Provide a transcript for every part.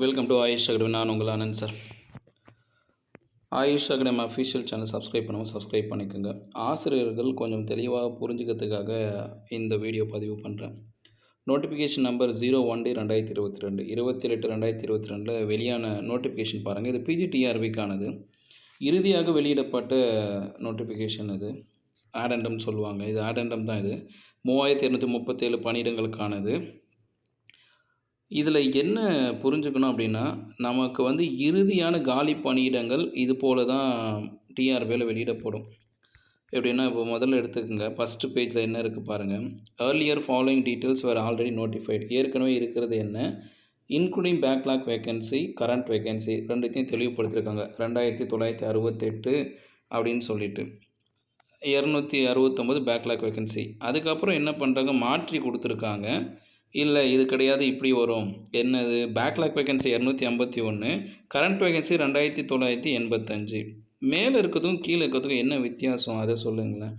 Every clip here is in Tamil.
வெல்கம் டு ஆயுஷ் அகாடமி நான் உங்கள் Anand sir Ayush academy official channel subscribe பண்ணுவோம் சப்ஸ்கிரைப் பண்ணிக்கோங்க. ஆசிரியர்கள் கொஞ்சம் தெளிவாக புரிஞ்சுக்கிறதுக்காக இந்த வீடியோ பதிவு பண்ணுறேன் notification number zero one date ரெண்டாயிரத்தி இருபத்தி ரெண்டு. இருபத்தி எட்டு ரெண்டாயிரத்தி இருபத்தி ரெண்டில் வெளியான நோட்டிஃபிகேஷன் பாருங்கள் இது பிஜிடிஆர்பிக்கானது இறுதியாக வெளியிடப்பட்ட நோட்டிஃபிகேஷன் இது. ஆடண்டம் சொல்லுவாங்க. இது ஆடண்டம் தான் இது. மூவாயிரத்தி இரநூத்தி முப்பத்தேழு பணியிடங்களுக்கானது. இதில் என்ன புரிஞ்சுக்கணும் அப்படின்னா நமக்கு வந்து இறுதியான காலி பணியிடங்கள் இது போல தான் டிஆர்பியில் வெளியிடப்படும். எப்படின்னா இப்போ முதல்ல எடுத்துக்கோங்க. ஃபஸ்ட்டு பேஜில் என்ன இருக்குது பாருங்கள் ஏர்லியர் ஃபாலோயிங் டீட்டெயில்ஸ் வேறு ஆல்ரெடி நோட்டிஃபைட் ஏற்கனவே இருக்கிறது என்ன? Including backlog vacancy current vacancy ரெண்டுத்தையும் தெளிவுபடுத்தியிருக்காங்க ரெண்டாயிரத்தி தொள்ளாயிரத்தி அறுபத்தெட்டு அப்படின்னு சொல்லிட்டு. இரநூத்தி அறுபத்தொம்போது பேக்லாக் வேகன்சி அதுக்கப்புறம் என்ன பண்ணுறாங்க மாற்றி கொடுத்துருக்காங்க. இல்லை இது கிடையாது இப்படி வரும். என்னது? பேக்லாக் வேகன்சி இரநூத்தி ஐம்பத்தி ஒன்று கரண்ட் வேகன்சி ரெண்டாயிரத்தி தொள்ளாயிரத்தி எண்பத்தஞ்சு. மேலே இருக்கிறதும் கீழே இருக்கிறதுக்கும் என்ன வித்தியாசம்? அதை சொல்லுங்களேன்.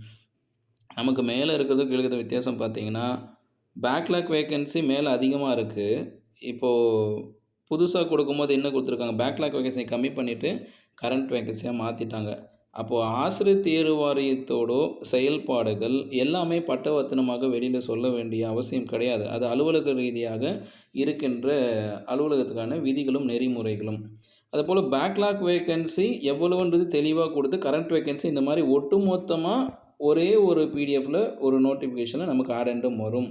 நமக்கு மேலே இருக்கிறதும் கீழே இருக்கிற வித்தியாசம் பார்த்தீங்கன்னா பேக்லாக் வேகன்சி மேலே அதிகமாக இருக்குது இப்போது புதுசாக கொடுக்கும்போது என்ன கொடுத்துருக்காங்க? பேக்லாக் வேகன்சியை கம்மி பண்ணிவிட்டு கரண்ட் வேகன்சியாக மாற்றிட்டாங்க அப்போது ஆசிரியர் தேர்வு வாரியத்தோட செயல்பாடுகள் எல்லாமே பட்டவர்த்தனமாக வெளியில் சொல்ல வேண்டிய அவசியம் கிடையாது. அது அலுவலக ரீதியாக இருக்கின்ற அலுவலகத்துக்கான விதிகளும் நெறிமுறைகளும். அதுபோல் பேக்லாக் வேக்கன்சி எவ்வளவுன்றது தெளிவாக கொடுத்து கரண்ட் வேக்கன்சி இந்த மாதிரி ஒட்டுமொத்தமாக ஒரே ஒரு பிடிஎஃப்பில் ஒரு நோட்டிஃபிகேஷனில் நமக்கு ஆடெண்டும் வரும்.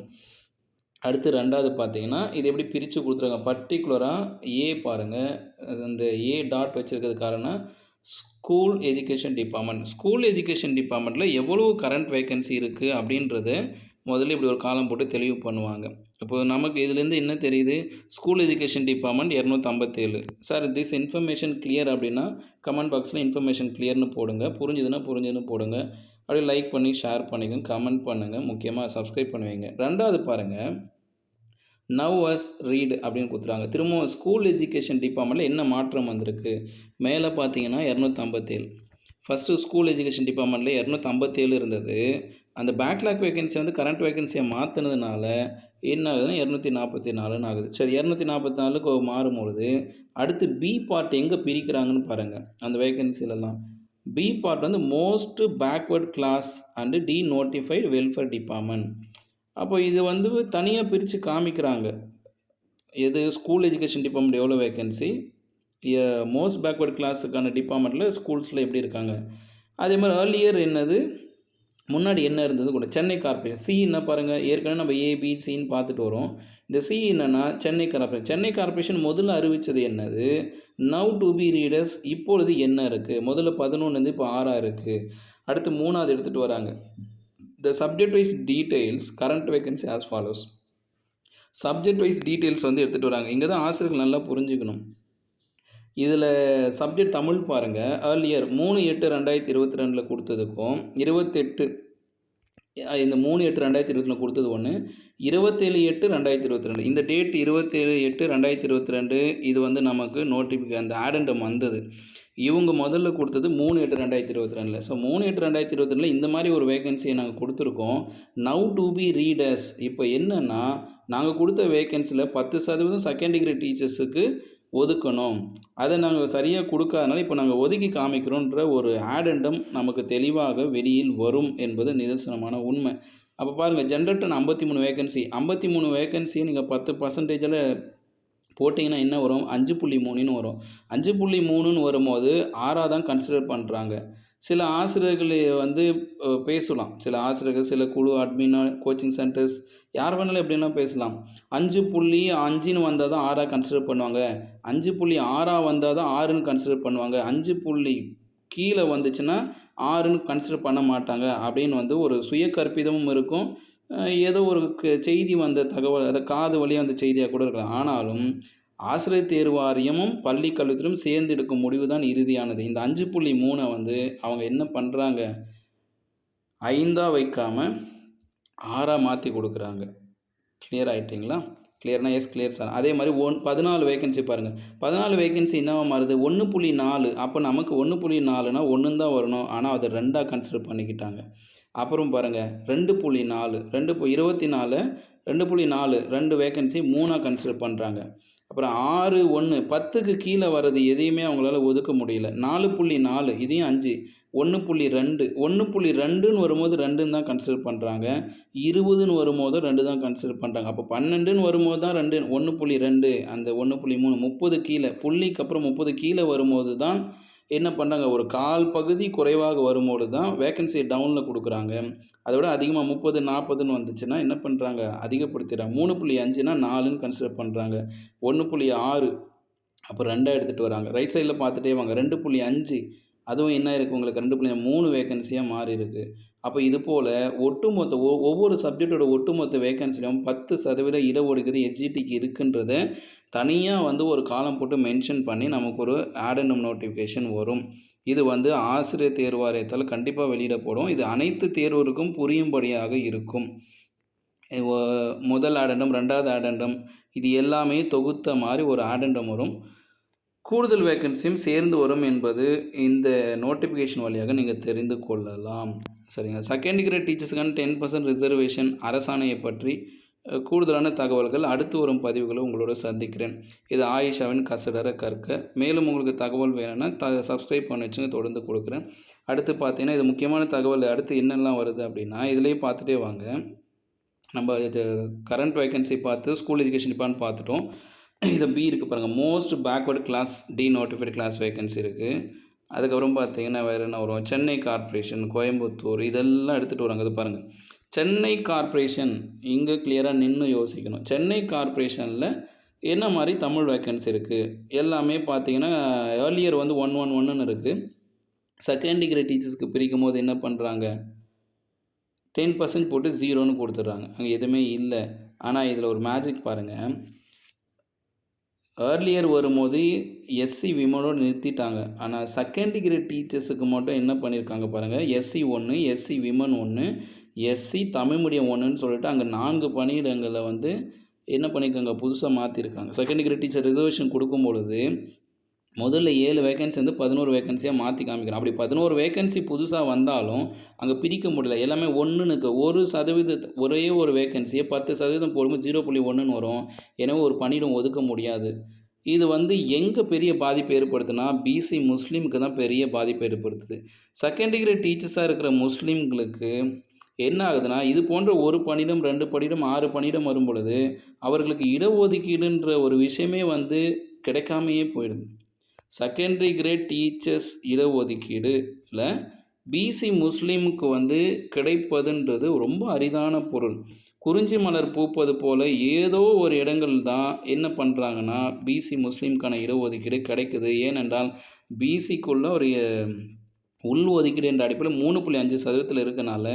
அடுத்து ரெண்டாவது பார்த்தீங்கன்னா இது எப்படி பிரித்து கொடுத்துருக்காங்க? பர்டிகுலராக ஏ பாருங்கள் அந்த ஏ டாட் வச்சுருக்கிறது காரணம் school education department school education டிபார்ட்மெண்ட்டில் எவ்வளோ கரண்ட் வேக்கன்சி இருக்குது அப்படின்றத முதல்ல இப்படி ஒரு காலம் போட்டு தெளிவு பண்ணுவாங்க. இப்போது நமக்கு இதுலேருந்து என்ன தெரியுது? ஸ்கூல் எஜுகேஷன் டிபார்ட்மெண்ட் இரநூத்தம்பத்தேழு. சார் திஸ் இன்ஃபர்மேஷன் கிளியர் அப்படின்னா கமெண்ட் பாக்ஸில் இன்ஃபர்மேஷன் கிளியர்னு போடுங்க. புரிஞ்சுதுன்னா புரிஞ்சுதுன்னு போடுங்க. அப்படியே லைக் பண்ணி ஷேர் பண்ணிக்கோங்க கமெண்ட் பண்ணுங்கள் முக்கியமாக சப்ஸ்கிரைப் பண்ணுவீங்க ரெண்டாவது பாருங்கள் நவ் அஸ் ரீட் அப்படின்னு கொடுத்துறாங்க திரும்பவும் ஸ்கூல் எஜுகேஷன் டிபார்ட்மெண்ட்டில் என்ன மாற்றம் வந்திருக்கு? மேலே பார்த்தீங்கன்னா இரநூத்தம்பத்தேழு. ஃபஸ்ட்டு ஸ்கூல் எஜுகேஷன் டிபார்ட்மெண்ட்டில் இரநூத்தம்பத்தேழு இருந்தது. அந்த பேக்லாக் வேகன்சி வந்து கரண்ட் வேகன்சியை மாற்றினதுனால என்ன ஆகுதுன்னா இரநூத்தி நாற்பத்தி நாலுன்னு ஆகுது. சரி இரநூத்தி நாற்பத்தி நாலுக்கு மாறும்பொழுது அடுத்து பி பார்ட் எங்கே பிரிக்கிறாங்கன்னு பாருங்கள் அந்த வேகன்சிலெல்லாம் பி பார்ட் வந்து most backward class and D notified welfare department அப்போ இது வந்து தனியாக பிரித்து காமிக்கிறாங்க. எது ஸ்கூல் எஜுகேஷன் டிபார்ட்மெண்ட் எவ்வளோ வேகன்சி மோஸ்ட் பேக்வர்ட் கிளாஸுக்கான டிபார்ட்மெண்ட்டில் ஸ்கூல்ஸில் எப்படி இருக்காங்க? அதே மாதிரி ஏர்லியர் என்னது? முன்னாடி என்ன இருந்தது? கூட சென்னை கார்ப்பரேஷன் சி என்ன பாருங்கள் ஏற்கனவே நம்ம ஏபி சின்னு பார்த்துட்டு வரோம். இந்த சி என்னென்னா சென்னை கார்ப்பரேஷன் சென்னை கார்ப்பரேஷன் முதல்ல அறிவித்தது என்னது? நவ் டு பி ரீடர்ஸ் இப்பொழுது என்ன இருக்குது முதல்ல பதினொன்று இப்போ ஆறாக இருக்குது அடுத்து மூணாவது எடுத்துகிட்டு வராங்க. The subject wise details current vacancy as follows subject wise details வந்து எடுத்துகிட்டு வராங்க. இங்கே தான் ஆசிரியர்கள் நல்லா புரிஞ்சுக்கணும். இதில் சப்ஜெக்ட் தமிழ் பாருங்கள் ஏர்லியர் மூணு எட்டு ரெண்டாயிரத்தி இருபத்தி ரெண்டில் கொடுத்ததுக்கும் இருபத்தெட்டு இந்த மூணு எட்டு ரெண்டாயிரத்தி இருபத்தி ரெண்டு கொடுத்தது ஒன்று இருபத்தேழு எட்டு ரெண்டாயிரத்தி இருபத்தி ரெண்டு. இந்த டேட் இருபத்தேழு எட்டு ரெண்டாயிரத்தி இருபத்தி ரெண்டு இது வந்து நமக்கு நோட்டிஃபிகே அந்த ஆடண்டம் வந்தது. இவங்க முதல்ல கொடுத்தது மூணு எட்டு ரெண்டாயிரத்தி இருபத்தி ரெண்டில். ஸோ மூணு எட்டு ரெண்டாயிரத்தி இருபத்தி ரெண்டில் இந்த மாதிரி ஒரு வேகன்சியை நாங்கள் கொடுத்துருக்கோம். நவ் டு பி ரீடர்ஸ் இப்போ என்னென்னா நாங்கள் கொடுத்த வேகன்சியில் பத்து சதவீதம் செகண்ட் டிகிரி டீச்சர்ஸுக்கு ஒதுக்கணும். அதை நாங்கள் சரியாக கொடுக்காதனால இப்போ நாங்கள் ஒதுக்கி காமிக்கிறோன்ற ஒரு ஆடண்டம் நமக்கு தெளிவாக வெளியில் வரும் என்பது நிதர்சனமான உண்மை. அப்போ பாருங்கள் ஜென்ரேட்டன் ஐம்பத்தி மூணு வேகன்சி ஐம்பத்தி மூணு வேகன்சியை நீங்கள் பத்து பர்சன்டேஜில் போட்டிங்கன்னா என்ன வரும்? அஞ்சு புள்ளி மூணுன்னு வரும். அஞ்சு புள்ளி மூணுன்னு வரும்போது ஆறாக தான் கன்சிடர் பண்ணுறாங்க சில ஆசிரியர்கள் வந்து பேசலாம். சில ஆசிரியர்கள் சில குழு அட்மின் கோச்சிங் சென்டர்ஸ் யார் வேணாலும் எப்படின்னா பேசலாம். அஞ்சு புள்ளி அஞ்சுன்னு வந்தால் தான் ஆறாக கன்சிடர் பண்ணுவாங்க. அஞ்சு புள்ளி ஆறாக வந்தால் தான் ஆறுன்னு கன்சிடர் பண்ணுவாங்க. அஞ்சு புள்ளி கீழே வந்துச்சுன்னா ஆறுன்னு கன்சிடர் பண்ண மாட்டாங்க. அப்படின்னு வந்து ஒரு சுய கற்பிதமும் இருக்கும். ஏதோ ஒரு செய்தி வந்த தகவல் அதை காது வழியாக அந்த செய்தியாக கூட இருக்கலாம். ஆனாலும் ஆசிரியர் தேர்வு வாரியமும் பள்ளி கல்வித்துறையும் சேர்ந்து எடுக்கும் முடிவு தான் இறுதியானது. இந்த அஞ்சு புள்ளி மூணை வந்து அவங்க என்ன பண்ணுறாங்க ஐந்தாக வைக்காமல் ஆறாக மாற்றி கொடுக்குறாங்க. கிளியர் ஆகிட்டிங்களா கிளியர்னா எஸ் கிளியர் சார் அதே மாதிரி ஒன் பதினாலு வேகன்சி பாருங்கள் பதினாலு வேகன்சி என்னவா மாறுது? ஒன்று புள்ளி நாலு. அப்போ நமக்கு ஒன்று புள்ளி நாலுனா ஒன்று தான் வரணும். ஆனால் அதை ரெண்டாக கன்சிடர் பண்ணிக்கிட்டாங்க. அப்புறம் பாருங்கள் ரெண்டு புள்ளி நாலு. ரெண்டு இருபத்தி நாலு ரெண்டு புள்ளி நாலு ரெண்டு வேகன்சி மூணாக கன்சிடர் பண்ணுறாங்க அப்புறம் ஆறு ஒன்று பத்துக்கு கீழே வர்றது எதையுமே அவங்களால ஒதுக்க முடியல. நாலு புள்ளி நாலு. இதையும் அஞ்சு. ஒன்று புள்ளி ரெண்டு ஒன்று புள்ளி ரெண்டுன்னு வரும்போது ரெண்டுன்னு தான் கன்சிடர் பண்ணுறாங்க இருபதுன்னு வரும்போது ரெண்டு தான் கன்சிடர் பண்ணுறாங்க அப்போ பன்னெண்டுன்னு வரும்போது தான் ரெண்டு ஒன்று புள்ளி ரெண்டு அந்த ஒன்று புள்ளி மூணு முப்பது கீழே புள்ளிக்கு அப்புறம் முப்பது கீழே வரும்போது தான் என்ன பண்ணுறாங்க ஒரு கால் பகுதி குறைவாக வரும்போது தான் வேக்கன்சியை டவுனில் கொடுக்குறாங்க. அதை விட அதிகமாக முப்பது நாற்பதுன்னு வந்துச்சுன்னா என்ன பண்ணுறாங்க அதிகப்படுத்திடுறாங்க. மூணு புள்ளி அஞ்சுனா நாலுன்னு கன்சிடர் பண்ணுறாங்க ஒன்று புள்ளி ஆறு அப்போ ரெண்டாக எடுத்துகிட்டு வராங்க. ரைட் சைடில் பார்த்துட்டே வாங்க. ரெண்டு புள்ளி அஞ்சு அதுவும் என்ன இருக்குது உங்களுக்கு ரெண்டு புள்ளி மூணு வேகன்சியாக மாறி இருக்குது அப்போ இது போல் ஒட்டுமொத்த ஒ ஒவ்வொரு சப்ஜெக்டோட ஒட்டுமொத்த வேகன்சிலையும் பத்து சதவீத இடஒதுக்கீடு எஸ்ஜிடிக்கு இருக்குன்றத தனியாக வந்து ஒரு காலம் போட்டு மென்ஷன் பண்ணி நமக்கு ஒரு ஆடனம் நோட்டிஃபிகேஷன் um வரும். இது வந்து ஆசிரியர் தேர்வாரியத்தால் கண்டிப்பாக வெளியிடப்படும். இது அனைத்து தேர்வருக்கும் புரியும்படியாக இருக்கும். முதல் ஆடண்டம் ரெண்டாவது ஆடண்டம் இது எல்லாமே தொகுத்த மாதிரி ஒரு ஆடண்டம் um வரும். கூடுதல் வேக்கன்சியும் சேர்ந்து வரும் என்பது இந்த நோட்டிஃபிகேஷன் வழியாக நீங்கள் தெரிந்து கொள்ளலாம். சரிங்க. செகண்ட் கிரேட் டீச்சர்ஸுக்கான டென் பர்சன்ட் ரிசர்வேஷன் அரசாணையை பற்றி கூடுதலான தகவல்கள் அடுத்து வரும் பதிவுகளை உங்களோட சந்திக்கிறேன். இது ஆயிஷாவின் கசடர கற்க. மேலும் உங்களுக்கு தகவல் வேணும்னா த சப்ஸ்கிரைப் பண்ணி வச்சுங்க. தொடர்ந்து கொடுக்குறேன். அடுத்து பார்த்தீங்கன்னா இது முக்கியமான தகவல். அடுத்து என்னெல்லாம் வருது அப்படின்னா இதுலேயே பார்த்துட்டே வாங்க. நம்ம இது கரண்ட் வேகன்சி பார்த்து ஸ்கூல் எஜுகேஷன் டிபார்ட்மெண்ட் பார்த்துட்டோம். இதை பி இருக்குது பாருங்கள் most backward class D notified class vacancy இருக்குது அதுக்கப்புறம் பார்த்தீங்கன்னா வேறு என்ன வரும்? சென்னை கார்ப்பரேஷன் கோயம்புத்தூர் இதெல்லாம் எடுத்துகிட்டு வராங்க. அது பாருங்கள் சென்னை கார்ப்பரேஷன் இங்கே கிளியராக நின்று யோசிக்கணும். சென்னை கார்ப்பரேஷனில் என்ன மாதிரி தமிழ் வேக்கன்சி இருக்குது எல்லாமே பார்த்தீங்கன்னா ஏர்லியர் வந்து ஒன் ஒன் ஒன்றுன்னு இருக்குது செகண்ட் டிகிரி டீச்சர்ஸ்க்கு பிரிக்கும் போது என்ன பண்ணுறாங்க டென் பர்சன்ட் போட்டு ஜீரோன்னு கொடுத்துட்றாங்க. அங்கே எதுவுமே இல்லை. ஆனால் இதில் ஒரு மேஜிக் பாருங்கள் ஏர்லியர் வரும்போது எஸ்சி விமனோடு நிறுத்திட்டாங்க. ஆனால் செகண்ட் டிகிரி டீச்சர்ஸுக்கு மட்டும் என்ன பண்ணியிருக்காங்க பாருங்கள் எஸ்சி ஒன்று எஸ்சி விமன் ஒன்று எஸ்சி தமிழ் மீடியம் ஒன்றுன்னு சொல்லிட்டு அங்கே நான்கு பணியிடங்களில் வந்து என்ன பண்ணியிருக்காங்க புதுசாக மாற்றிருக்காங்க செகண்ட் டிகிரி டீச்சர் ரிசர்வேஷன் கொடுக்கும் பொழுது முதல்ல ஏழு வேகன்சி வந்து பதினோரு வேகன்சியாக மாற்றி காமிக்கிறோம் அப்படி பதினோரு வேகன்சி புதுசாக வந்தாலும் அங்கே பிரிக்க முடியல. எல்லாமே ஒன்றுனுக்கு ஒரு சதவீத ஒரே ஒரு வேகன்சியை பத்து சதவீதம் போடும்போது ஜீரோ புள்ளி ஒன்றுன்னு வரும். எனவே ஒரு பணியிடம் ஒதுக்க முடியாது. இது வந்து எங்கே பெரிய பாதிப்பு ஏற்படுத்துனா பிசி முஸ்லீமுக்கு தான் பெரிய பாதிப்பு ஏற்படுத்துது. செகண்ட் டிகிரி டீச்சர்ஸாக இருக்கிற முஸ்லீம்களுக்கு என்ன ஆகுதுன்னா இது போன்ற ஒரு பணியிடம் ரெண்டு பணியிடம் ஆறு பணியிடம் வரும் பொழுது அவர்களுக்கு இடஒதுக்கீடுன்ற ஒரு விஷயமே வந்து கிடைக்காமையே போயிடுது. செகண்டரி கிரேட் டீச்சர்ஸ் இடஒதுக்கீடுல பிசி முஸ்லீமுக்கு வந்து கிடைப்பதுன்றது ரொம்ப அரிதான பொருள். குறிஞ்சி மலர் பூப்பது போல் ஏதோ ஒரு இடங்கள் தான் என்ன பண்ணுறாங்கன்னா பிசி முஸ்லீம்க்கான இடஒதுக்கீடு கிடைக்குது. ஏனென்றால் பிசிக்குள்ள ஒரு உள் ஒதுக்கீடு என்ற அடிப்படையில் மூணு புள்ளி அஞ்சு சதவீதத்தில் இருக்கனால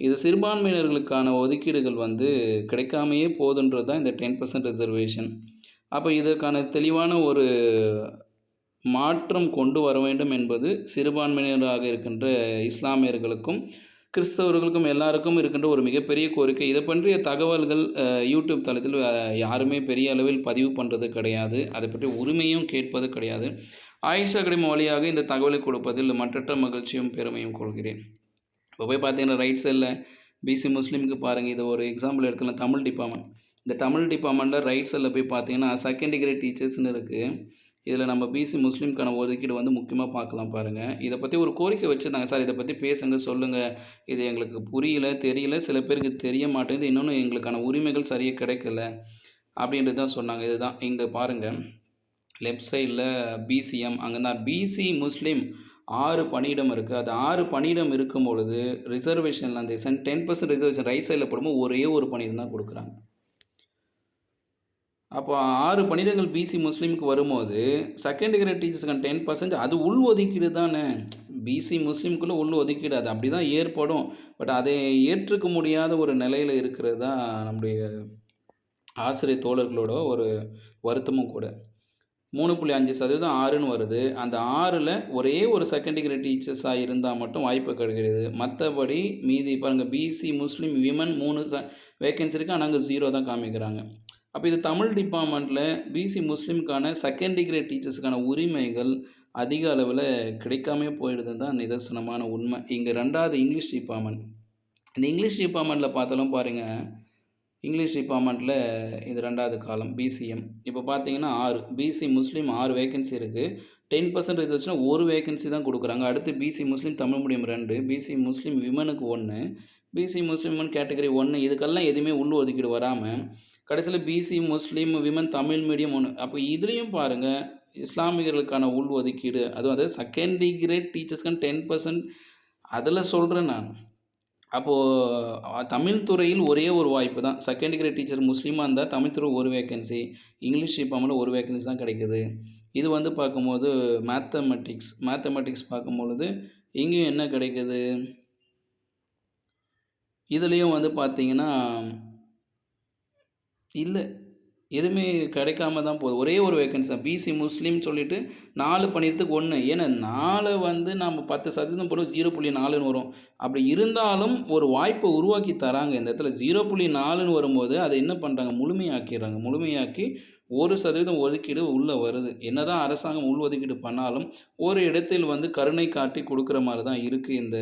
இது சிறுபான்மையினர்களுக்கான ஒதுக்கீடுகள் வந்து கிடைக்காமையே போதுன்றது தான் இந்த டென் பர்சன்ட் ரிசர்வேஷன். அப்போ இதற்கான தெளிவான ஒரு மாற்றம் கொண்டு வர வேண்டும் என்பது சிறுபான்மையினராக இருக்கின்ற இஸ்லாமியர்களுக்கும் கிறிஸ்தவர்களுக்கும் எல்லாருக்கும் இருக்கின்ற ஒரு மிகப்பெரிய கோரிக்கை. இதை பற்றிய தகவல்கள் யூடியூப் தளத்தில் யாருமே பெரிய அளவில் பதிவு பண்ணுறது கிடையாது. அதை பற்றி உரிமையும் கேட்பது கிடையாது. ஆயிஷா அகாடமி வழியாக இந்த தகவலை கொடுப்பதில் மற்றற்ற மகிழ்ச்சியும் பெருமையும் கொள்கிறேன். இப்போ போய் பார்த்தீங்கன்னா ரைட் சைடில் பிசி முஸ்லீமுக்கு பாருங்கள் இது ஒரு எக்ஸாம்பிள் எடுத்துக்கலாம். தமிழ் டிபார்ட்மெண்ட் இந்த தமிழ் டிபார்ட்மெண்ட்டில் ரைட் சைடில் போய் பார்த்தீங்கன்னா செகண்ட் டிகிரி டீச்சர்ஸ்னு இருக்குது இதில் நம்ம பிசி முஸ்லீம்க்கான ஒதுக்கீடு வந்து முக்கியமாக பார்க்கலாம் பாருங்கள் இதை பற்றி ஒரு கோரிக்கை வச்சுருந்தாங்க சார். இதை பற்றி பேசுங்க சொல்லுங்கள் இது எங்களுக்கு புரியல தெரியல. சில பேருக்கு தெரிய மாட்டேங்குது. இன்னொன்று எங்களுக்கான உரிமைகள் சரியாக கிடைக்கல அப்படின்றது தான் சொன்னாங்க. இதுதான் இங்கே பாருங்கள் லெஃப்ட் சைடில் பிசிஎம் அங்கே தான். பிசி முஸ்லீம் ஆறு பணியிடம் இருக்குது அது ஆறு பணியிடம் இருக்கும் பொழுது ரிசர்வேஷனில் அந்த டென் பர்சன்ட் ரிசர்வேஷன் ரைட் சைடில் போடும்போது ஒரே ஒரு பணியிடம் தான் கொடுக்குறாங்க. அப்போ ஆறு பணியிடங்கள் பிசி முஸ்லீமுக்கு வரும்போது செகண்ட் கிரேட் டீச்சர்ஸ்க்கான டென் பர்சன்ட் அது உள் ஒதுக்கீடு தானே? பிசி முஸ்லீமுக்குள்ளே உள் ஒதுக்கீடு அது அப்படி தான் ஏற்படும். பட் அதை ஏற்றுக்க முடியாத ஒரு நிலையில் இருக்கிறது தான் நம்முடைய ஆசிரியர் தோழர்களோட ஒரு வருத்தமும் கூட. மூணு புள்ளி அஞ்சு சதவீதம் ஆறுன்னு வருது. அந்த ஆறில் ஒரே ஒரு செகண்ட் கிரேட் டீச்சர்ஸாக இருந்தால் மட்டும் வாய்ப்பு கிடைக்கிறது. மற்றபடி மீதி பாருங்கள் பிசி முஸ்லீம் விமன் மூணு வேக்கன்சி இருக்குது ஆனால் அங்கே ஜீரோ தான் காமிக்கிறாங்க. அப்போ இது தமிழ் டிபார்ட்மெண்ட்டில் பிசி முஸ்லீமுக்கான செகண்ட் டிகிரி டீச்சர்ஸுக்கான உரிமைகள் அதிக அளவில் கிடைக்காமே போயிடுதுன்னு தான் நிதர்சனமான உண்மை. இங்கே ரெண்டாவது இங்கிலீஷ் டிபார்ட்மெண்ட் இந்த இங்கிலீஷ் டிபார்ட்மெண்ட்டில் பார்த்தாலும் பாருங்கள் இங்கிலீஷ் டிபார்ட்மெண்ட்டில் இது ரெண்டாவது காலம் பிசிஎம் இப்போ பார்த்தீங்கன்னா ஆறு பிசி முஸ்லீம் ஆறு வேகன்சி இருக்குது டென் பர்சன்ட் ரிசர்ச்னா ஒரு வேகன்சி தான் கொடுக்குறாங்க. அடுத்து பிசி முஸ்லீம் தமிழ் மீடியம் ரெண்டு பிசி முஸ்லீம் விமனுக்கு ஒன்று பிசி முஸ்லீம் கேட்டகரி ஒன்று இதுக்கெல்லாம் எதுவுமே உள் ஒதுக்கீடு வராமல் கடைசியில் பிசி முஸ்லீம் விமன் தமிழ் மீடியம் ஒன்று அப்போ இதுலேயும் பாருங்கள் இஸ்லாமியர்களுக்கான உள் ஒதுக்கீடு அதுவும் அதாவது செகண்ட் கிரேட் டீச்சர்ஸ்க்கான டென் பர்சன்ட் அதில் சொல்கிறேன் நான். அப்போது தமிழ் துறையில் ஒரே ஒரு வாய்ப்பு தான். செகண்ட் கிரேட் டீச்சர் முஸ்லீமாக இருந்தால் தமிழ் துறை ஒரு வேக்கன்சி இங்கிலீஷ் டிபார்ட்மெண்ட்டில் ஒரு வேக்கன்சி தான் கிடைக்குது. இது வந்து பார்க்கும்போது மேத்தமெட்டிக்ஸ் மேத்தமெட்டிக்ஸ் பார்க்கும்பொழுது இங்கேயும் என்ன கிடைக்குது? இதுலேயும் வந்து பார்த்தீங்கன்னா இல்லை. எதுவுமே கிடைக்காம தான் போகுது. ஒரே ஒரு வேக்கன்சி தான். பிசி முஸ்லீம் சொல்லிட்டு நாலு பண்ணிடத்துக்கு ஒன்று ஏன்னா நாலு வந்து நம்ம பத்து சதவீதம் போடும் ஜீரோ புள்ளி நாலுன்னு வரும். அப்படி இருந்தாலும் ஒரு வாய்ப்பை உருவாக்கி தராங்க. இந்த இடத்துல ஜீரோ புள்ளி நாலுன்னு வரும்போது அதை என்ன பண்ணுறாங்க முழுமையாக்கிடுறாங்க. முழுமையாக்கி ஒரு சதவீதம் ஒதுக்கீடு உள்ளே வருது. என்னதான் அரசாங்கம் உள் ஒதுக்கீடு பண்ணாலும் ஒரு இடத்தில் வந்து கருணை காட்டி கொடுக்குற மாதிரி தான் இருக்குது இந்த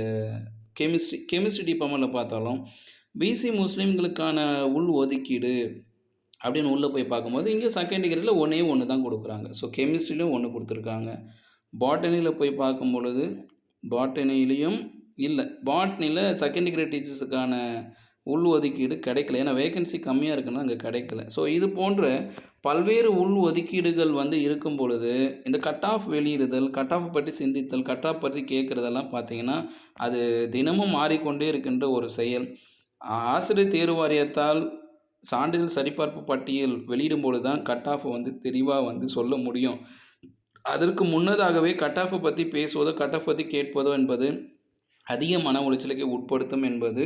கெமிஸ்ட்ரி கெமிஸ்ட்ரி டிபார்ட்மெண்ட்டில் பார்த்தாலும். பிசி முஸ்லீம்களுக்கான உள் ஒதுக்கீடு அப்படின்னு உள்ளே போய் பார்க்கும்போது இங்கே செகண்ட் டிகிரியில் ஒன்றே ஒன்று தான் கொடுக்குறாங்க. ஸோ கெமிஸ்ட்ரிலையும் ஒன்று கொடுத்துருக்காங்க. பாட்டனியில் போய் பார்க்கும் பொழுது பாட்டனிலையும் இல்லை பாட்னியில் செகண்ட் டிகிரி டீச்சர்ஸுக்கான உள் ஒதுக்கீடு கிடைக்கல. ஏன்னா வேகன்சி கம்மியாக இருக்குன்னா அங்கே கிடைக்கல. ஸோ இது போன்ற பல்வேறு உள் ஒதுக்கீடுகள் வந்து இருக்கும் பொழுது இந்த கட் ஆஃப் வெளியிடுதல் கட் ஆஃப் பற்றி சிந்தித்தல் கட் ஆஃப் பற்றி கேட்குறதெல்லாம் பார்த்தீங்கன்னா அது தினமும் மாறிக்கொண்டே இருக்கின்ற ஒரு செயல். ஆசிரியர் தேர்வு வாரியத்தால் சான்றிதழ் சரிபார்ப்பு பட்டியல் வெளியிடும்போது தான் கட் ஆஃப் வந்து தெளிவாக வந்து சொல்ல முடியும். அதற்கு முன்னதாகவே கட் ஆஃபை பற்றி பேசுவதோ கட் ஆஃப் பற்றி கேட்பதோ என்பது அதிக மன உளைச்சலுக்கு உட்படுத்தும் என்பது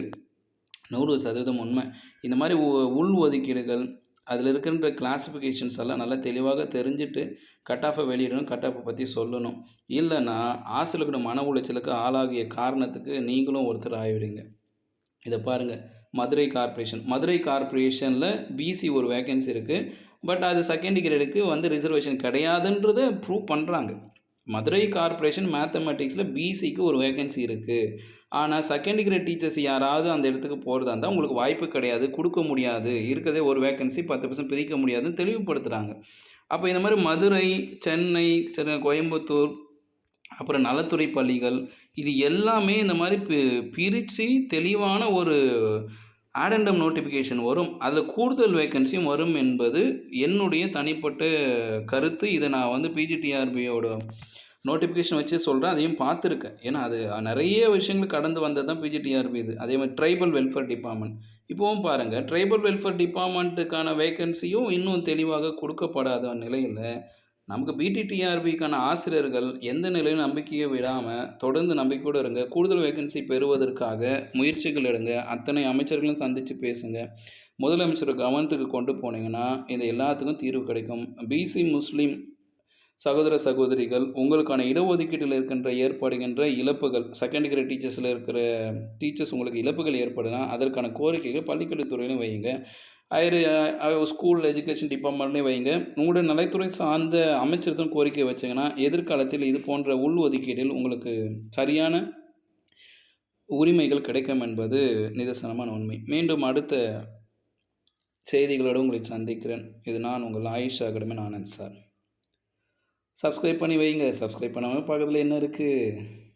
நூறு சதவீதம் உண்மை. இந்த மாதிரி உள் ஒதுக்கீடுகள் அதில் இருக்கின்ற கிளாஸிஃபிகேஷன்ஸ் எல்லாம் நல்லா தெளிவாக தெரிஞ்சுட்டு கட் ஆஃபை வெளியிடணும் கட் ஆஃபை பற்றி சொல்லணும். இல்லைன்னா ஆசிரியர்களோட மன உளைச்சலுக்கு ஆளாகிய காரணத்துக்கு நீங்களும் ஒருத்தர் ஆகிவிடுங்க இதை பாருங்கள் மதுரை கார்ப்பரேஷன். மதுரை கார்ப்பரேஷனில் பிசி ஒரு வேக்கன்சி இருக்குது பட் அது செகண்ட் கிரேடுக்கு வந்து ரிசர்வேஷன் கிடையாதுன்றதை ப்ரூவ் பண்ணுறாங்க மதுரை கார்ப்பரேஷன் மேத்தமெட்டிக்ஸில் பிசிக்கு ஒரு வேகன்சி இருக்குது ஆனால் செகண்ட் கிரேட் டீச்சர்ஸ் யாராவது அந்த இடத்துக்கு போகிறதா இருந்தால் உங்களுக்கு வாய்ப்பு கிடையாது கொடுக்க முடியாது. இருக்கிறதே ஒரு வேகன்சி பத்து பர்சன்ட் பிரிக்க முடியாதுன்னு தெளிவுபடுத்துகிறாங்க அப்போ இந்த மாதிரி மதுரை சென்னை சென்னை கோயம்புத்தூர் அப்புறம் நலத்துறை பள்ளிகள் இது எல்லாமே இந்த மாதிரி பி பிரித்து தெளிவான ஒரு ஆடண்டம் நோட்டிஃபிகேஷன் வரும். அதில் கூடுதல் வேக்கன்சியும் வரும் என்பது என்னுடைய தனிப்பட்ட கருத்து. இதை நான் வந்து பிஜிடிஆர்பியோட நோட்டிஃபிகேஷன் வச்சு சொல்கிறேன் அதையும் பார்த்துருக்கேன். ஏன்னா அது நிறைய விஷயங்கள் கடந்து வந்தது தான் பிஜிடிஆர்பி இது. அதே மாதிரி ட்ரைபல் வெல்ஃபேர் டிபார்ட்மெண்ட் இப்போவும் பாருங்கள் ட்ரைபல் வெல்ஃபேர் டிபார்ட்மெண்ட்டுக்கான வேக்கன்சியும் இன்னும் தெளிவாக கொடுக்கப்படாத நிலையில் நமக்கு பிடிடிஆர்பிக்கான ஆசிரியர்கள் எந்த நிலையிலும் நம்பிக்கையை விடாமல் தொடர்ந்து நம்பிக்கையோடு இருங்க. கூடுதல் வேகன்சி பெறுவதற்காக முயற்சிகள் எடுங்க. அத்தனை அமைச்சர்களும் சந்தித்து பேசுங்க. முதலமைச்சர் கவனத்துக்கு கொண்டு போனீங்கன்னா இந்த எல்லாத்துக்கும் தீர்வு கிடைக்கும். பிசி முஸ்லீம் சகோதர சகோதரிகள் உங்களுக்கான இடஒதுக்கீட்டில் இருக்கின்ற ஏற்படுகின்ற இழப்புகள் செகண்ட் கிரேட் டீச்சர்ஸில் இருக்கிற டீச்சர்ஸ் உங்களுக்கு இழப்புகள் ஏற்படுனா அதற்கான கோரிக்கைகள் பள்ளிக்கல்வித்துறையிலும் வைங்க ஹையர் ஸ்கூல் எஜுகேஷன் டிபார்ட்மெண்ட்லேயும் வைங்க உங்களுடைய நலைத்துறை சார்ந்த அமைச்சரத்தும் கோரிக்கை வச்சிங்கன்னா எதிர்காலத்தில் இது போன்ற உள் ஒதுக்கீட்டில் உங்களுக்கு சரியான உரிமைகள் கிடைக்கும் என்பது நிதர்சனமான உண்மை. மீண்டும் அடுத்த செய்திகளோடு உங்களை சந்திக்கிறேன். இது நான் உங்கள் ஆயுஷா கடமை ஆனந்த் சார் சப்ஸ்கிரைப் பண்ணி வைங்க சப்ஸ்கிரைப் பண்ணாமல் பக்கத்தில் என்ன இருக்குது